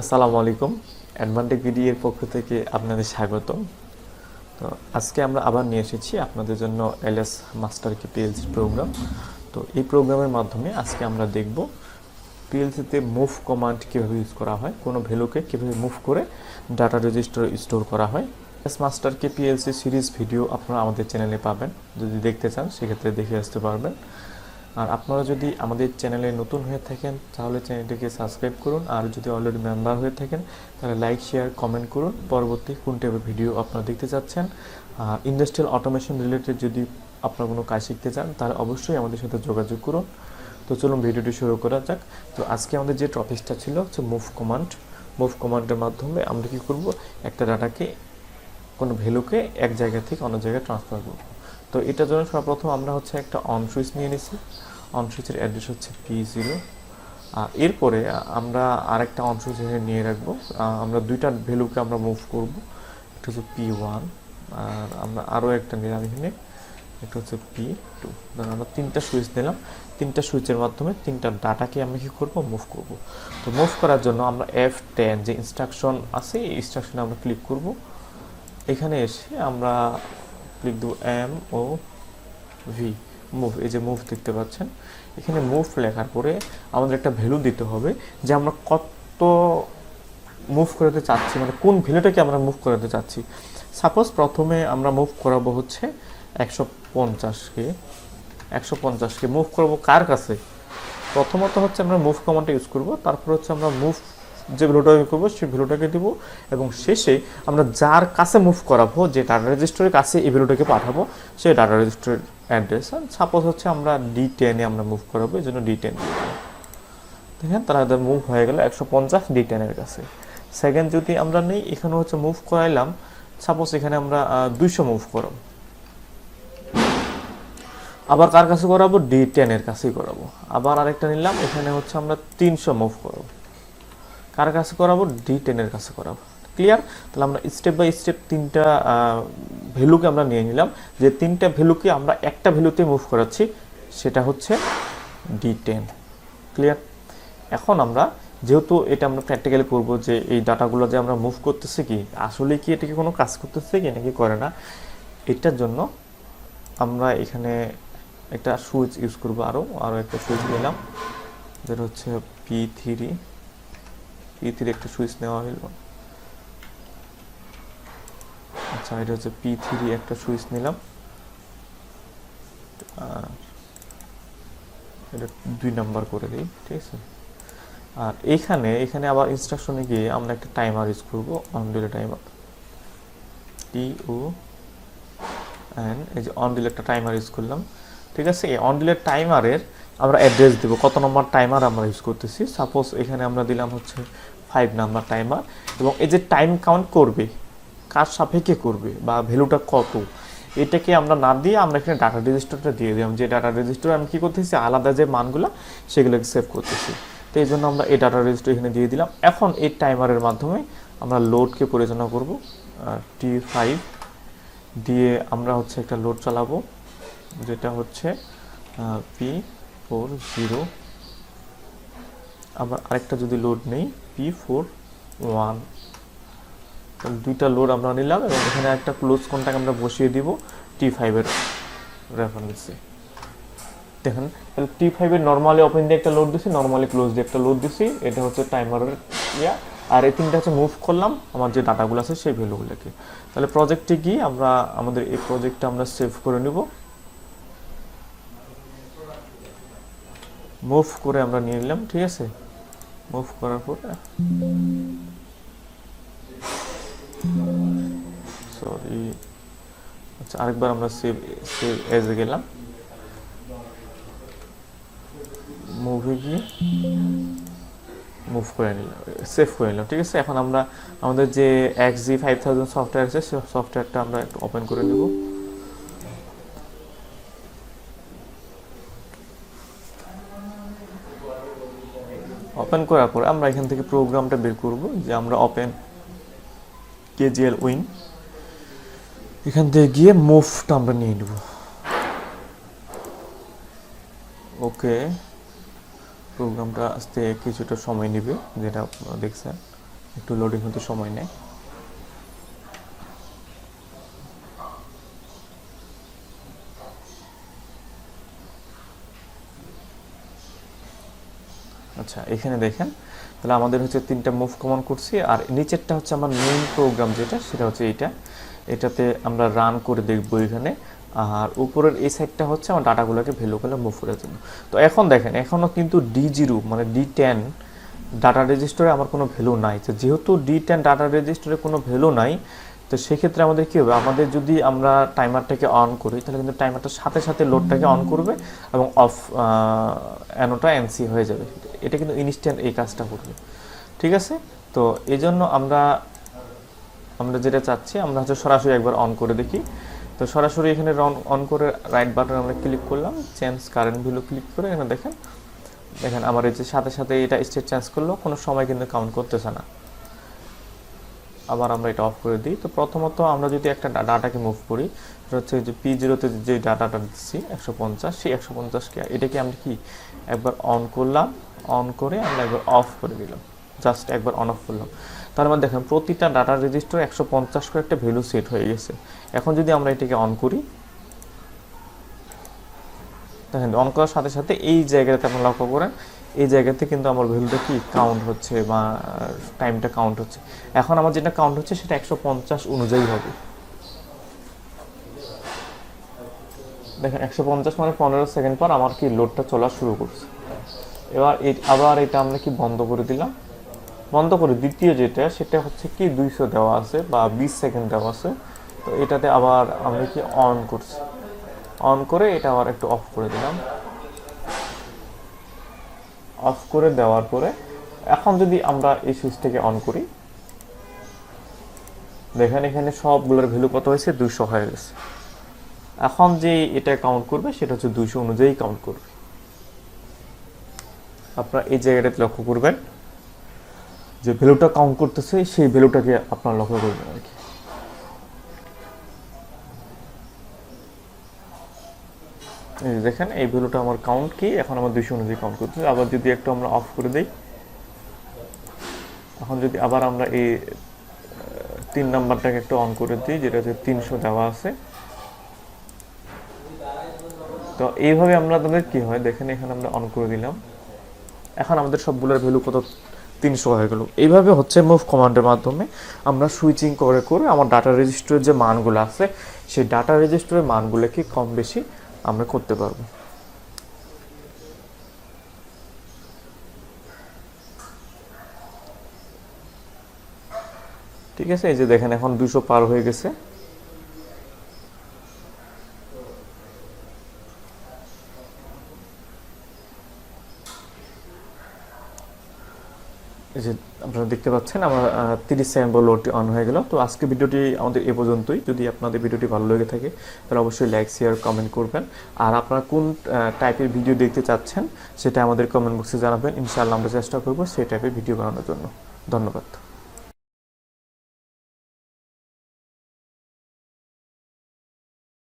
আসসালামু আলাইকুম। অ্যাডভান্টেক বিডি এর পক্ষ থেকে আপনাদের স্বাগত তো আজকে আমরা আবার নিয়ে এসেছি আপনাদের জন্য LS master K PLC program তো এই প্রোগ্রামের মাধ্যমে আজকে আমরা দেখব পিএলসিতে মুভ কমান্ড কীভাবে ইউজ করা হয়, কোনো ভ্যালুকে কীভাবে মুভ করে ডাটা রেজিস্টারে স্টোর করা হয়। S master K PLC series video আপনারা আমাদের চ্যানেলে পাবেন। যদি দেখতে চান, সেক্ষেত্রে দেখে আসতে পারবেন। আর আপনারা যদি আমাদের চ্যানেলে নতুন হয়ে থাকেন, তাহলে চ্যানেলটিকে সাবস্ক্রাইব করুন। আর যদি অলরেডি মেম্বার হয়ে থাকেন, তাহলে লাইক শেয়ার কমেন্ট করুন। পরবর্তী কোন টাইপের ভিডিও আপনারা দেখতে চাচ্ছেন? আর ইন্ডাস্ট্রিয়াল অটোমেশন রিলেটেড যদি আপনারা কোনো কাজ শিখতে চান, তাহলে অবশ্যই আমাদের সাথে যোগাযোগ করুন। তো চলুন ভিডিওটি শুরু করা যাক। তো আজকে আমাদের যে টপিকটা ছিল হচ্ছে মুভ কমান্ড মুভ কমান্ডের মাধ্যমে আমরা কী করব? একটা ডাটাকে কোনো ভ্যালুকে এক জায়গা থেকে অন্য জায়গায় ট্রান্সফার করব। তো এটার জন্য সর্বপ্রথম আমরা হচ্ছে একটা অন সুইচ নিয়ে নিছি। সুইচের অ্যাড্রেস হচ্ছে পি জিরো এরপরে আমরা আরেকটা এখানে নিয়ে রাখব। আমরা দুইটা ভ্যালুকে আমরা মুভ করব। একটা হচ্ছে পি ওয়ান আর আমরা আরও একটা নিলাম এখানে। একটা হচ্ছে পি টু ধরুন আমরা তিনটা সুইচ নিলাম। তিনটা সুইচের মাধ্যমে তিনটা ডাটাকে আমি কী করব? মুভ করব। তো মুভ করার জন্য আমরা এফ টেন যে ইনস্ট্রাকশন আছে, এই ইনস্ট্রাকশনে আমরা ক্লিক করব। এখানে এসে আমরা ক্লিক দেবো এম ও ভি মুভ এই যে মুভ দেখতে পাচ্ছেন, এখানে মুভ লেখার পরে আমাদের একটা ভ্যালু দিতে হবে যে আমরা কত মুভ করাতে চাচ্ছি মানে কোন ভ্যালুটাকে আমরা মুভ করাতে চাচ্ছি। সাপোজ প্রথমে আমরা মুভ করাবো হচ্ছে একশো পঞ্চাশকে। একশো পঞ্চাশকে মুভ করব কার কাছে? প্রথমত হচ্ছে আমরা মুভ কমান্ডটা ইউজ করব, তারপর হচ্ছে আমরা মুভ যে ভ্যালুটা ইউজ করব সেই ভ্যালুটাকে দিব, এবং শেষে আমরা যার কাছে মুভ করাবো, যে ডাটা রেজিস্টারের কাছে এই ভ্যালুটাকে পাঠাবো, সেই ডাটা রেজিস্টারের অ্যাড্রেস আর সাপোজ হচ্ছে আমরা ডি টেনে আমরা মুভ করাবো, এই জন্য ডি টেন দেখেন, তারা মুভ হয়ে গেল একশো পঞ্চাশ ডি টেনের কাছে। সেকেন্ড যদি আমরা নেই, এখানে হচ্ছে মুভ করাইলাম সাপোজ এখানে আমরা দুইশো মুভ করাবো। আবার কার কাছে করাবো? ডি টেনের কাছেই করাবো। আবার আরেকটা নিলাম, এখানে হচ্ছে আমরা তিনশো মুভ করাবো। কার কাছে করাবো? ডি টেনের কাছে করাবো। ক্লিয়ার তাহলে আমরা স্টেপ বাই স্টেপ তিনটা ভ্যালুকে আমরা নিয়ে নিলাম। যে তিনটা ভ্যালুকে আমরা একটা ভ্যালুতে মুভ করাচ্ছি, সেটা হচ্ছে ডি ক্লিয়ার এখন আমরা যেহেতু এটা আমরা প্র্যাকটিক্যালি করব যে এই ডাটাগুলো যে আমরা মুভ করতেছি কি, আসলে কি এটা কি কোনো কাজ করতেছে কি নাকি করে না, এটার জন্য আমরা এখানে একটা সুইচ ইউজ করব আরও আরও একটা সুইচ নিলাম। যেটা হচ্ছে পি থ্রি পি থ্রি একটা সুইচ নেওয়া হলো। আচ্ছা এটা হচ্ছে পি থ্রি একটা সুইচ নিলাম। এটা দুই নাম্বার করে দিই, ঠিক আছে? আর এইখানে এখানে আবার ইনস্ট্রাকশনে গিয়ে আমরা একটা টাইমার ইউজ করব অন ডিলে টাইমার টি ও অ্যান্ড এই যে অন ডিলে একটা টাইমার ইউজ করলাম, ঠিক আছে? এই অন ডিলে টাইমারের আমরা অ্যাড্রেস দেবো। কত নম্বর টাইমার আমরা ইউজ করতেছি? সাপোজ এখানে আমরা দিলাম হচ্ছে ফাইভ নাম্বার টাইমার এবং এই যে টাইম কাউন্ট করবে কার সাপেক্ষে করবে বা ভ্যালুটা কত, এটাকে আমরা না দিয়ে আমরা এখানে ডাটা রেজিস্টারটা দিয়ে দিলাম। যে ডাটা রেজিস্টার আমি কী করতেছি? আলাদা যে মানগুলো, সেগুলোকে সেভ করতেছি। তো এই জন্য আমরা এই ডাটা রেজিস্টার এখানে দিয়ে দিলাম। এখন এই টাইমারের মাধ্যমে আমরা লোডকে পরিচালনা করব। টি ফাইভ দিয়ে আমরা হচ্ছে একটা লোড চালাবো, যেটা হচ্ছে পি ফোর জিরো আবার আরেকটা যদি লোড নেই পি ফোর ওয়ান দুইটা লোড আমরা নিলাম এবং এখানে একটা ক্লোজ কন্ট্যাক্ট আমরা বসিয়ে দিব টি ফাইভের রেফারেন্সে দেখেন, তাহলে টি ফাইভের নর্মালি ওপেন দিয়ে একটা লোড দিছি নর্মালি ক্লোজ দিয়ে একটা লোড দিছি, এটা হচ্ছে টাইমারের ইয়া। আর এই তিনটা হচ্ছে মুভ করলাম, আমার যে ডাটাগুলো আছে সেই ভ্যালুগুলোকে তাহলে প্রজেক্টে গিয়ে আমরা, আমাদের এই প্রজেক্টটা আমরা সেভ করে নিব। মুভ করে আমরা নিয়ে নিলাম, ঠিক আছে? মুভ করার পরে সরি আচ্ছা আরেকবার আমরা সেভ সেভ এজে গেলাম। মুভে গিয়ে মুভ করে নিলাম সেভ করে নিলাম, ঠিক আছে? এখন আমরা, আমাদের যে X G five thousand software আছে সেই সফটওয়্যারটা আমরা একটু ওপেন করে নেব। ওপেন করার পরে আমরা এখান থেকে প্রোগ্রামটা বের করব, যে আমরা ওপেন কেজিএল উইন। এখান থেকে গিয়ে মুভটা আমরা নিয়ে নেব। ওকে প্রোগ্রামটা আসতে কিছুটা সময় নেবে যেটা দেখছেন। একটু লোডিং হতে সময় নেয়। আচ্ছা এখানে দেখেন তাহলে আমাদের হচ্ছে তিনটা মুভ কমন করছি। আর নিচেরটা হচ্ছে আমার মেইন প্রোগ্রাম যেটা, সেটা হচ্ছে এইটা। এটাতে আমরা রান করে দেখব এখানে। আর উপরের এই সাইডটা হচ্ছে আমার ডাটাগুলোকে ভ্যালু করে মুভ করার জন্য। তো এখন দেখেন এখনও কিন্তু ডি জিরো মানে ডি টেন ডাটা রেজিস্টারে আমার কোনো ভ্যালু নাই। তো যেহেতু ডি টেন ডাটা রেজিস্টারে কোনো ভ্যালু নাই, তো সেক্ষেত্রে আমাদের কী হবে? আমাদের যদি আমরা টাইমারটাকে অন করি, তাহলে কিন্তু টাইমারটার সাথে সাথে লোডটাকে অন করবে এবং অফ অ্যানোটা এনসি হয়ে যাবে। এটা কিন্তু ইনস্ট্যান্ট এই কাজটা করবে। ঠিক আছে? তো এই জন্য আমরা আমরা যেটা চাচ্ছি, আমরা হচ্ছে সরাসরি একবার অন করে দেখি। তো সরাসরি এখানে অন অন করে রাইট বাটন আমরা ক্লিক করলাম চেঞ্জ কারেন্ট ভ্যালু ক্লিক করে এখানে দেখেন দেখেন আমার এই যে সাথে সাথে এটা স্টেট চেঞ্জ করল, কোনো সময় কিন্তু কাউন্ট করতেছে না। আবার আমরা এটা অফ করে দিই। তো প্রথমত আমরা যদি একটা ডাটাকে মুভ করি সেটা হচ্ছে যে পি জিরোতে যে ডাটাটা দিচ্ছি, একশো পঞ্চাশ, সেই একশো পঞ্চাশকে এটাকে আমরা কি? একবার অন করলাম অন করে আমরা একবার অফ করে দিলাম। জাস্ট একবার অন অফ করলাম। তার মানে দেখেন, প্রতিটা ডাটা রেজিস্টার একশো পঞ্চাশ করে একটা ভ্যালু সেট হয়ে গেছে। এখন যদি আমরা এটাকে অন করি, দেখেন অন করার সাথে সাথে এই জায়গাতে আপনারা লক্ষ্য করেন, এই জায়গাতে কিন্তু আমার ভ্যালুটা কি কাউন্ট হচ্ছে বা টাইমটা কাউন্ট হচ্ছে। এখন আমার যেটা কাউন্ট হচ্ছে সেটা একশো পঞ্চাশ অনুযায়ী হবে। দেখেন, একশো পঞ্চাশ মানে পনেরো সেকেন্ড পর আমার কি লোডটা চলা শুরু করছে। এবার আবার এটা আমরা কি বন্ধ করে দিলাম? বন্ধ করে দ্বিতীয় যেটা, সেটা হচ্ছে কি দুইশো দেওয়া আছে বা বিশ সেকেন্ড দেওয়া আছে। তো এটাতে আবার আমরা কি অন করছি? অন করে এটা আবার একটু অফ করে দিলাম। অফ করে দেওয়ার পরে এখন যদি আমরা এই সুইচটাকে অন করি, দেখেন এখানে সবগুলোর ভ্যালু কত হয়েছে? দুইশো হয়ে গেছে। এখন যে এটা কাউন্ট করবে, সেটা হচ্ছে দুইশো অনুযায়ী কাউন্ট করবে। আপনারা এই জায়গাটাতে লক্ষ্য করবেন যে ভ্যালুটা কাউন্ট করতেছে, সেই ভ্যালুটাকে আপনারা লক্ষ্য করবেন আর কি। দেখেন, এই ভ্যালুটা আমার কাউন্ট কি? এখন আমার দুইশো অনুযায়ী কাউন্ট করতেছে। আবার যদি একটু আমরা অফ করে দিই, এখন যদি আবার আমরা এই তিন নাম্বারটাকে একটু অন করে দিই, যেটা হচ্ছে তিনশো দেওয়া আছে। তো এইভাবে আমরা তাদের কি হয়? দেখেন, এখানে আমরা অন করে দিলাম। এখন আমাদের সবগুলোর ভ্যালু কত? তিনশো হয়ে গেল। এইভাবে হচ্ছে মুভ কমান্ডের মাধ্যমে আমরা সুইচিং করে করে আমার ডাটা রেজিস্টারের যে মানগুলো আছে, সেই ডাটা রেজিস্টারের মানগুলোকে কম বেশি আমরা করতে পারব। ঠিক আছে? এই যে দেখেন, এখন দুশো পার হয়ে গেছে এই যে আপনারা দেখতে পাচ্ছেন, আমার তিরিশ সেকেন্ড পর লোডটি অন হয়ে গেল। তো আজকে ভিডিওটি আমাদের এ পর্যন্তই। যদি আপনাদের ভিডিওটি ভালো লেগে থাকে, তাহলে অবশ্যই লাইক শেয়ার কমেন্ট করবেন। আর আপনারা কোন টাইপের ভিডিও দেখতে চাচ্ছেন, সেটা আমাদের কমেন্ট বক্সে জানাবেন। ইনশাআল্লাহ আমরা চেষ্টা করব সেই টাইপের ভিডিও বানানোর জন্য। ধন্যবাদ।